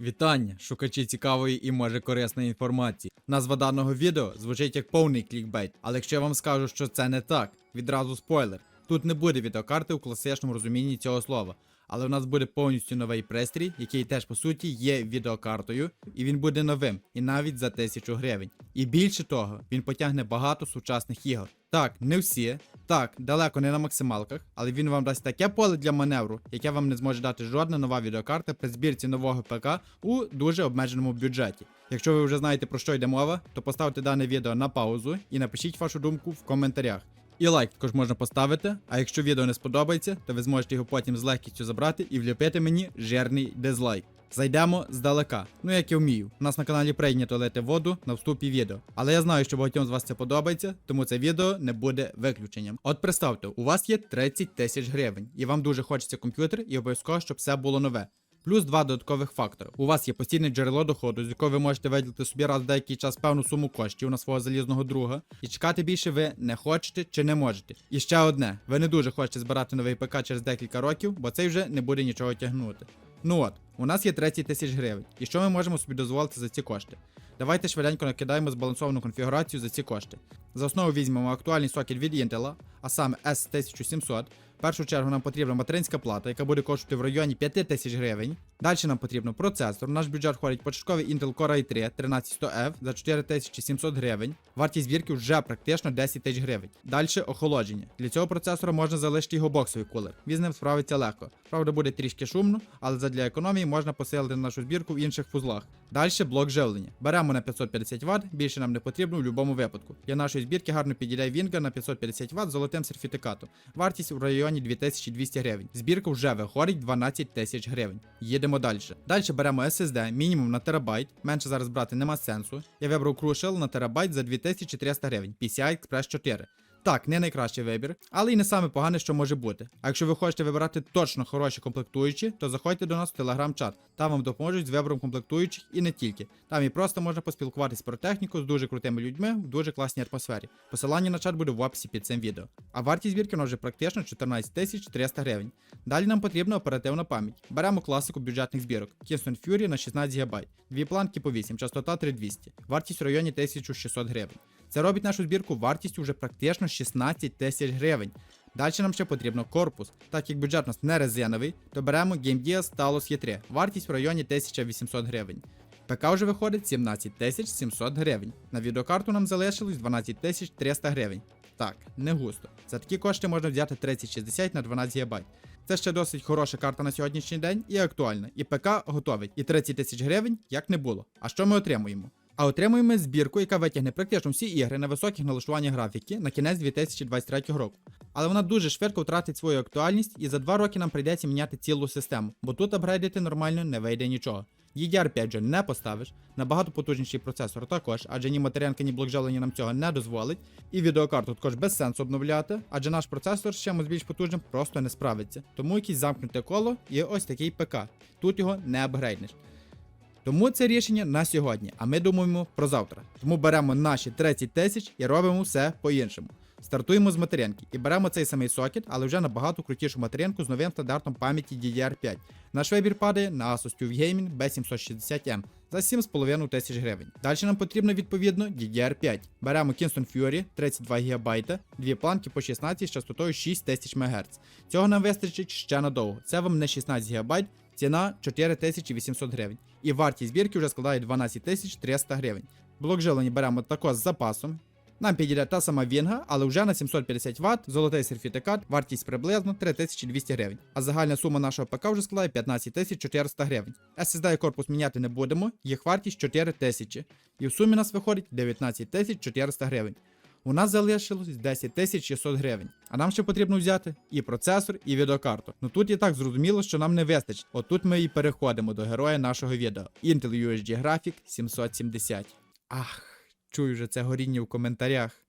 Вітання, шукачі цікавої і може корисної інформації. Назва даного відео звучить як повний клікбейт, але якщо я вам скажу, що це не так, відразу спойлер. Тут не буде відеокарти у класичному розумінні цього слова, але в нас буде повністю новий пристрій, який теж по суті є відеокартою, і він буде новим, і навіть за 1000 гривень. І більше того, він потягне багато сучасних ігор. Так, не всі, так, далеко не на максималках, але він вам дасть таке поле для маневру, яке вам не зможе дати жодна нова відеокарта при збірці нового ПК у дуже обмеженому бюджеті. Якщо ви вже знаєте про що йде мова, то поставте дане відео на паузу і напишіть вашу думку в коментарях. І лайк також можна поставити, а якщо відео не сподобається, то ви зможете його потім з легкістю забрати і вліпити мені жирний дизлайк. Зайдемо здалека. Ну як я вмію. У нас на каналі прийнято лити воду на вступі відео. Але я знаю, що багатьом з вас це подобається, тому це відео не буде виключенням. От представте, у вас є 30 тисяч гривень, і вам дуже хочеться комп'ютер, і обов'язково, щоб все було нове. Плюс два додаткових фактори. У вас є постійне джерело доходу, з якого ви можете виділити собі раз в деякий час певну суму коштів на свого залізного друга. І чекати більше ви не хочете чи не можете. І ще одне: ви не дуже хочете збирати новий ПК через декілька років, бо цей вже не буде нічого тягнути. Ну от, у нас є 30 тисяч гривень. І що ми можемо собі дозволити за ці кошти? Давайте швиденько накидаємо збалансовану конфігурацію за ці кошти. За основу візьмемо актуальний сокет від Intel, а саме S1700. В першу чергу нам потрібна материнська плата, яка буде коштувати в районі 5 тисяч гривень. Далі нам потрібно процесор. Наш бюджет входить початковий Intel Core i3 13100F за 4700 гривень. Вартість збірки вже практично 10 тисяч гривень. Далі охолодження. Для цього процесора можна залишити його боксовий кулер. Він з ним справиться легко. Правда, буде трішки шумно, але задля економії можна посилити нашу збірку в інших фузлах. Далі блок живлення. Беремо на 550 Вт, більше нам не потрібно в будь-якому випадку. Для нашої збірки гарно підійде Вінга на 550 Вт з золотим сертифікатом. Вартість у районі 2200 гривень. Збірка вже виходить 12 тисяч гривень. Їдемо далі. Далі беремо SSD мінімум на терабайт. Менше зараз брати нема сенсу. Я вибрав Crucial на терабайт за 2300 гривень. PCI Express 4. Так, не найкращий вибір, але і не саме погане, що може бути. А якщо ви хочете вибирати точно хороші комплектуючі, то заходьте до нас в телеграм-чат. Там вам допоможуть з вибором комплектуючих і не тільки. Там і просто можна поспілкуватись про техніку з дуже крутими людьми в дуже класній атмосфері. Посилання на чат буде в описі під цим відео. А вартість збірки вже практично 14 300 гривень. Далі нам потрібна оперативна пам'ять. Беремо класику бюджетних збірок. Kingston Fury на 16 ГБ. Дві планки по 8, частота 3200. Вартість в районі 1600 гривень. Це робить нашу збірку вартістю вже практично 16 тисяч гривень. Далі нам ще потрібно корпус. Так як бюджет у нас не резиновий, то беремо Game Gear Talos E3. Вартість в районі 1800 гривень. ПК вже виходить 17 700 гривень. На відеокарту нам залишилось 12 300 гривень. Так, не густо. За такі кошти можна взяти 3060 на 12 ГБ. Це ще досить хороша карта на сьогоднішній день і актуальна. І ПК готовий. І 30 тисяч гривень як не було. А що ми отримуємо? А отримуємо збірку, яка витягне практично всі ігри на високих налаштуваннях графіки на кінець 2023 року. Але вона дуже швидко втратить свою актуальність, і за 2 роки нам прийдеться міняти цілу систему, бо тут апгрейдити нормально не вийде нічого. DDR5 вже не поставиш, набагато потужніший процесор також, адже ні матеріанка, ні блок живлення нам цього не дозволить. І відеокарту також без сенсу обновляти, адже наш процесор з чимось більш потужним просто не справиться. Тому якесь замкнуте коло і ось такий ПК. Тут його не апгрейднеш. Тому це рішення на сьогодні, а ми думаємо про завтра. Тому беремо наші 30 тисяч і робимо все по-іншому. Стартуємо з материнки і беремо цей самий сокет, але вже набагато крутішу материнку з новим стандартом пам'яті DDR5. Наш вибір падає на Asus TUF Gaming B760M за 7,5 тисяч гривень. Далі нам потрібно відповідно DDR5. Беремо Kingston Fury 32 ГБ, дві планки по 16 з частотою 6000 МГц. Цього нам вистачить ще надовго. Це вам не 16 ГБ, ціна 4800 гривень. І вартість збірки вже складає 12300 гривень. Блок живлення беремо також з запасом. Нам підійде та сама Вінга, але вже на 750 Вт, золотий сертифікат, вартість приблизно 3200 гривень. А загальна сума нашого ПК вже складає 15400 гривень. SSD і корпус міняти не будемо, їх вартість 4000. І в сумі нас виходить 19400 гривень. У нас залишилось 10 600 гривень. А нам ще потрібно взяти і процесор, і відеокарту. Ну тут і так зрозуміло, що нам не вистачить. Отут ми і переходимо до героя нашого відео. Intel UHD Graphic 770. Ах, чую вже це горіння в коментарях.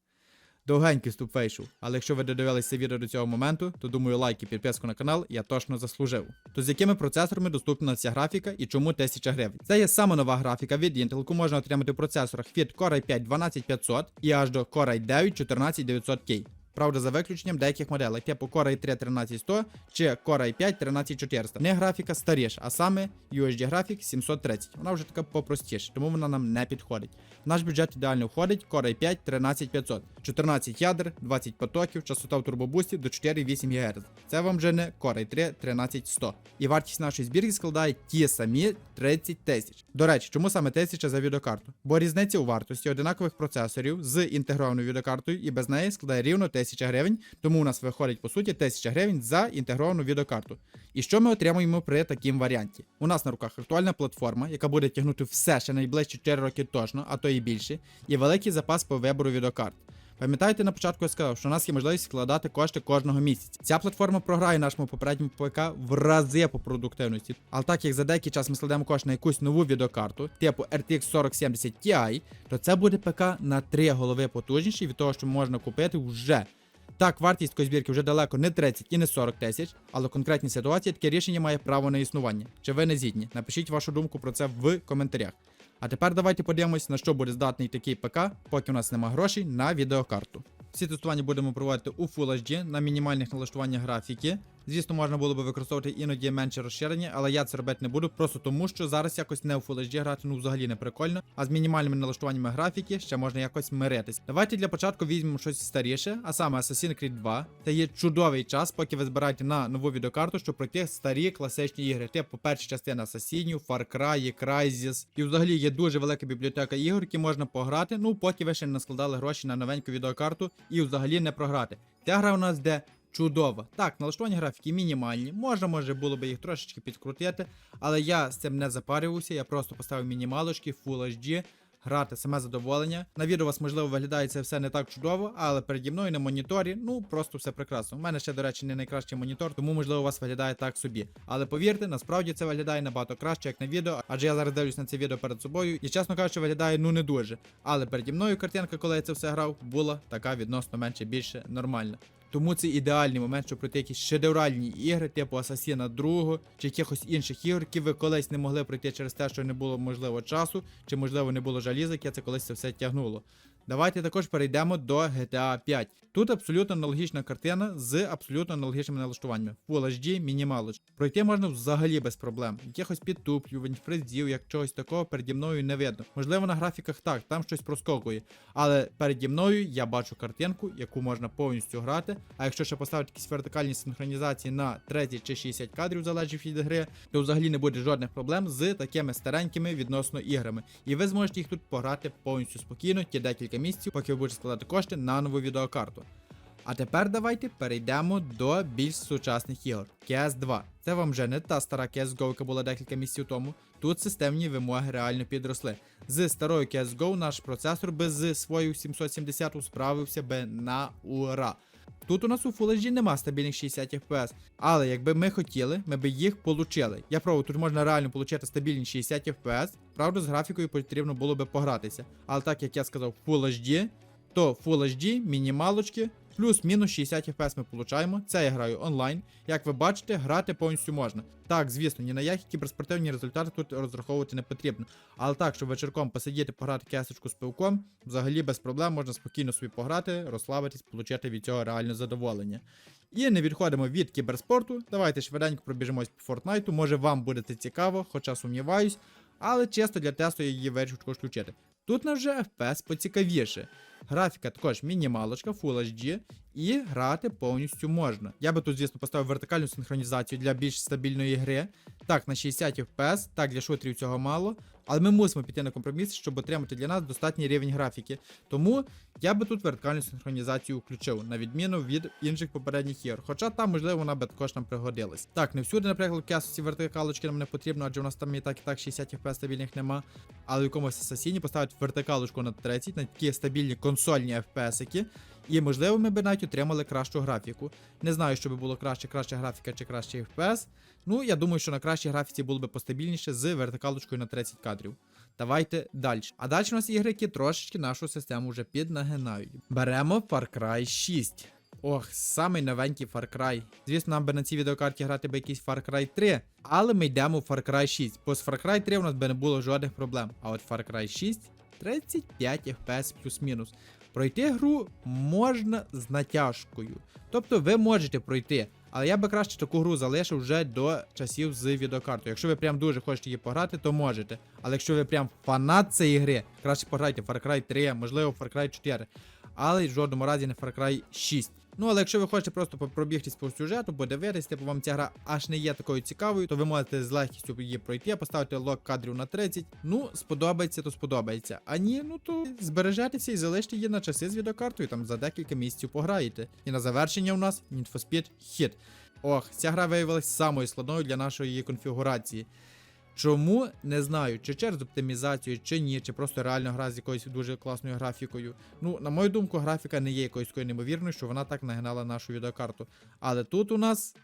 Довгенький ступ вийшов, але якщо ви додивилися відео до цього моменту, то думаю лайк і підписку на канал я точно заслужив. То з якими процесорами доступна ця графіка і чому 1000 гривень? Це є саме нова графіка від Intel, яку можна отримати в процесорах від Core i5 12500 і аж до Core i9 14900K. Правда, за виключенням деяких моделей, типу Core i3 13100 чи Core i5 13400. Не графіка старіша, а саме UHD графік 730. Вона вже така попростіша, тому вона нам не підходить. В наш бюджет ідеально входить Core i5 13500, 14 ядер, 20 потоків, частота в турбобусті до 4,8 ГГц. Це вам вже не Core i3 13100. І вартість нашої збірки складає ті самі 30 тисяч. До речі, чому саме 1000 за відеокарту? Бо різниця у вартості одинакових процесорів з інтегрованою відеокартою і без неї складає рівно 1000 гривень, тому у нас виходить по суті 1000 гривень за інтегровану відеокарту. І що ми отримуємо при такому варіанті? У нас на руках актуальна платформа, яка буде тягнути все ще найближчі 4 роки точно, а то і більше, і великий запас по вибору відеокарт. Пам'ятаєте, на початку я сказав, що у нас є можливість вкладати кошти кожного місяця. Ця платформа програє нашому попередньому ПК в рази по продуктивності. Але так як за деякий час ми складемо кошти на якусь нову відеокарту, типу RTX 4070 Ti, то це буде ПК на 3 голови потужніший від того, що можна купити вже. Так, вартість такої збірки вже далеко не 30 і не 40 тисяч, але в конкретній ситуації таке рішення має право на існування. Чи ви не згідні? Напишіть вашу думку про це в коментарях. А тепер давайте подивимось, на що буде здатний такий ПК, поки у нас нема грошей на відеокарту. Всі тестування будемо проводити у Full HD на мінімальних налаштуваннях графіки. Звісно, можна було би використовувати іноді менше розширення, але я це робити не буду, просто тому що зараз якось не у Full HD грати, ну взагалі не прикольно. А з мінімальними налаштуваннями графіки ще можна якось миритись. Давайте для початку візьмемо щось старіше, а саме Assassin's Creed 2. Це є чудовий час, поки ви збираєте на нову відеокарту, щоб пройти старі класичні ігри. Типу перша частина Assassinів, Far Cry, Crysis. І взагалі є дуже велика бібліотека ігор, які можна пограти, ну поки ви ще не складали гроші на новеньку відеокарту і взагалі не програти. Ця гра у нас де чудова. Так, налаштування графіки мінімальні. Можна, може було би їх трошечки підкрутити, але я з цим не запарювався, я просто поставив мінімалочки, Full HD. Грати саме задоволення. На відео вас, можливо, виглядає це все не так чудово, але переді мною на моніторі, ну просто все прекрасно. У мене ще, до речі, не найкращий монітор, тому можливо у вас виглядає так собі. Але повірте, насправді це виглядає набагато краще, як на відео, адже я зараз дивлюсь на це відео перед собою і, чесно кажучи, виглядає ну не дуже. Але переді мною картинка, коли я це все грав, була така відносно менше більше нормальна. Тому це ідеальний момент, щоб пройти якісь шедевральні ігри, типу Асасіна 2 чи якихось інших ігор, які ви колись не могли пройти через те, що не було можливо часу, чи можливо не було жалізок, яке це колись це все тягнуло. Давайте також перейдемо до GTA 5. Тут абсолютно аналогічна картина з абсолютно аналогічними налаштуваннями. Full HD, мінімалоч. Пройти можна взагалі без проблем. Якихось підтуплювань, фризів, як чогось такого переді мною не видно. Можливо, на графіках так, там щось проскокує. Але переді мною я бачу картинку, яку можна повністю грати. А якщо ще поставити якісь вертикальні синхронізації на 30 чи 60 кадрів, залежить від гри, то взагалі не буде жодних проблем з такими старенькими відносно іграми. І ви зможете їх тут пограти повністю спокійно, ті декілька місяців, поки ви будете складати кошти на нову відеокарту. А тепер давайте перейдемо до більш сучасних ігор. CS 2. Це вам вже не та стара CSGO, яка була декілька місяців тому. Тут системні вимоги реально підросли. З старою CSGO наш процесор би з свою 770 справився би на ура. Тут у нас у Full HD нема стабільних 60 FPS, але якби ми хотіли, ми би їх получили. Я пробував, тут можна реально отримати стабільні 60 FPS, правда, з графікою потрібно було би погратися. Але так як я сказав, Full HD, то Full HD, мінімалочки, плюс-мінус 60 FPS ми получаємо. Це я граю онлайн. Як ви бачите, грати повністю можна. Так, звісно, ні на які кіберспортивні результати тут розраховувати не потрібно. Але так, щоб вечірком посидіти, пограти кесочку з пивком, взагалі без проблем можна спокійно собі пограти, розслабитись, получити від цього реальне задоволення. І не відходимо від кіберспорту. Давайте швиденько пробіжимось по Фортнайту. Може вам буде це цікаво, хоча сумніваюсь. Але чисто для тесту я її вирішив включити. Тут на вже FPS поцікавіше. Графіка також мінімалочка, Full HD, і грати повністю можна. Я би тут, звісно, поставив вертикальну синхронізацію для більш стабільної гри. Так, на 60 FPS, так для шутерів цього мало. Але ми мусимо піти на компроміс, щоб отримати для нас достатній рівень графіки. Тому я би тут вертикальну синхронізацію включив, на відміну від інших попередніх ігор. Хоча там, можливо, вона би також нам пригодилась. Так, не всюди, наприклад, в кесусі вертикалочки нам не потрібно, адже у нас там і так і так 60 FPS стабільних нема. Але в якомусь асасіні поставити вертикалочку на 30, на такі стабільні консольні FPS-ики. І, можливо, ми б навіть отримали кращу графіку. Не знаю, що би було краще, краща графіка чи кращий FPS. Ну, я думаю, що на кращій графіці було б постабільніше з вертикалочкою на 30 кадрів. Давайте далі. А далі у нас ігри, трошечки нашу систему вже піднагинають. Беремо Far Cry 6. Ох, самий новенький Far Cry. Звісно, нам би на цій відеокарті грати би якийсь Far Cry 3, але ми йдемо в Far Cry 6, бо з Far Cry 3 у нас би не було жодних проблем. А от Far Cry 6 35 FPS плюс-мінус. Пройти гру можна з натяжкою. Тобто ви можете пройти. Але я би краще таку гру залишив вже до часів з відеокартою. Якщо ви прям дуже хочете її пограти, то можете. Але якщо ви прям фанат цієї гри, краще пограйте Far Cry 3, можливо, Far Cry 4. Але в жодному разі не Far Cry 6. Ну, але якщо ви хочете просто пробігтись по сюжету, подивитись, типу вам ця гра аж не є такою цікавою, то ви можете з легкістю її пройти, поставити лок кадрів на 30. Ну, сподобається, то сподобається. А ні, ну то збережетеся і залиште її на часи з відеокартою, там за декілька місяців пограєте. І на завершення у нас Need for Speed Hit. Ох, ця гра виявилася самою складною для нашої конфігурації. Чому не знаю, чи через оптимізацію, чи ні, чи просто реально гра з якоюсь дуже класною графікою. Ну, на мою думку, графіка не є якоюсь такою неймовірною, що вона так нагинала нашу відеокарту. Але тут у нас.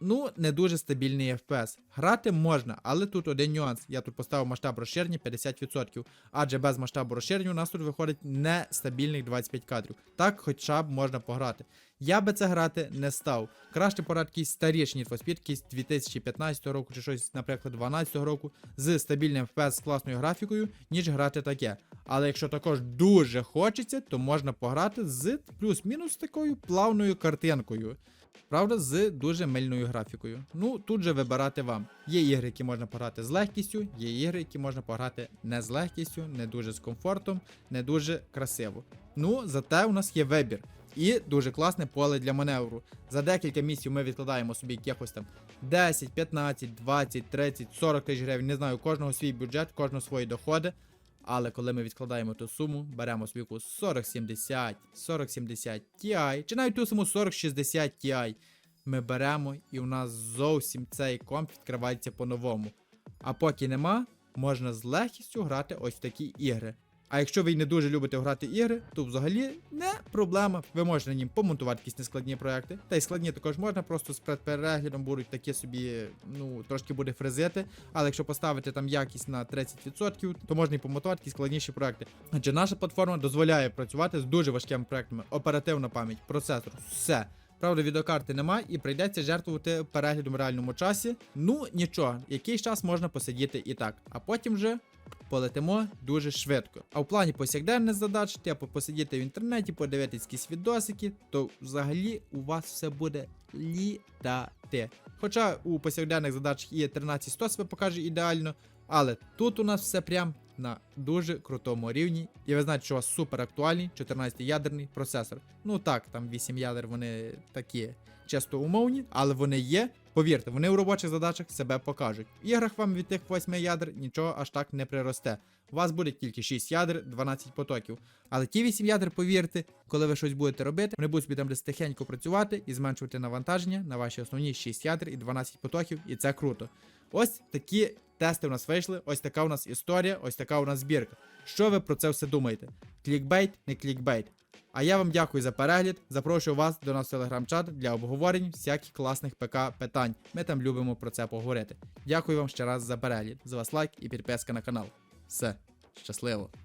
Ну, не дуже стабільний FPS. Грати можна, але тут один нюанс. Я тут поставив масштаб розширення 50%, адже без масштабу розширення у нас тут виходить нестабільних 25 кадрів. Так хоча б можна пограти. Я би це грати не став. Краще пограти якийсь старіший Need for Speed, якийсь 2015 року чи щось, наприклад, 2012 року з стабільним FPS з класною графікою, ніж грати таке. Але якщо також дуже хочеться, то можна пограти з плюс-мінус такою плавною картинкою. Правда, з дуже мильною графікою. Ну, тут же вибирати вам. Є ігри, які можна пограти з легкістю, є ігри, які можна пограти не з легкістю, не дуже з комфортом, не дуже красиво. Ну, зате у нас є вибір. І дуже класне поле для маневру. За декілька місяців ми відкладаємо собі якихось там 10, 15, 20, 30, 40 тисяч гривень. Не знаю, кожного свій бюджет, кожного свої доходи. Але коли ми відкладаємо ту суму, беремо собі якусь 4070, 4070 Ti, чи навіть ту суму 4060 Ti, ми беремо і у нас зовсім цей комп відкривається по-новому. А поки нема, можна з легкістю грати ось в такі ігри. А якщо ви не дуже любите грати ігри, то взагалі не проблема. Ви можете на нім помонтувати якісь нескладні проекти. Та й складні також можна, просто з предпереглядом будуть такі собі, ну, трошки буде фрезити. Але якщо поставити там якість на 30%, то можна і помонтувати якісь складніші проекти. Адже наша платформа дозволяє працювати з дуже важкими проектами. Оперативна пам'ять, процесор, все. Правда, відеокарти немає і прийдеться жертвувати переглядом в реальному часі. Ну нічого, якийсь час можна посидіти і так, а потім вже полетимо дуже швидко. А в плані повсякденних задач, типу посидіти в інтернеті, подивитись якісь відосики, то взагалі у вас все буде літати. Хоча у повсякденних задачах є 13100 себе покаже ідеально, але тут у нас все прям на дуже крутому рівні. І ви знаєте, що у вас супер актуальний 14-ядерний процесор. Ну так, там 8 ядер, вони такі чисто умовні, але вони є. Повірте, вони у робочих задачах себе покажуть. В іграх вам від тих 8 ядер нічого аж так не приросте. У вас буде тільки 6 ядер, 12 потоків. Але ті 8 ядер, повірте, коли ви щось будете робити, вони будуть собі там десь тихенько працювати і зменшувати навантаження на ваші основні 6 ядер і 12 потоків, і це круто. Ось такі тести у нас вийшли, ось така у нас історія, ось така у нас збірка. Що ви про це все думаєте? Клікбейт, не клікбейт. А я вам дякую за перегляд. Запрошую вас до нас в телеграм-чат для обговорень всяких класних ПК питань. Ми там любимо про це поговорити. Дякую вам ще раз за перегляд, за вас лайк і підписка на канал. Все, щасливо!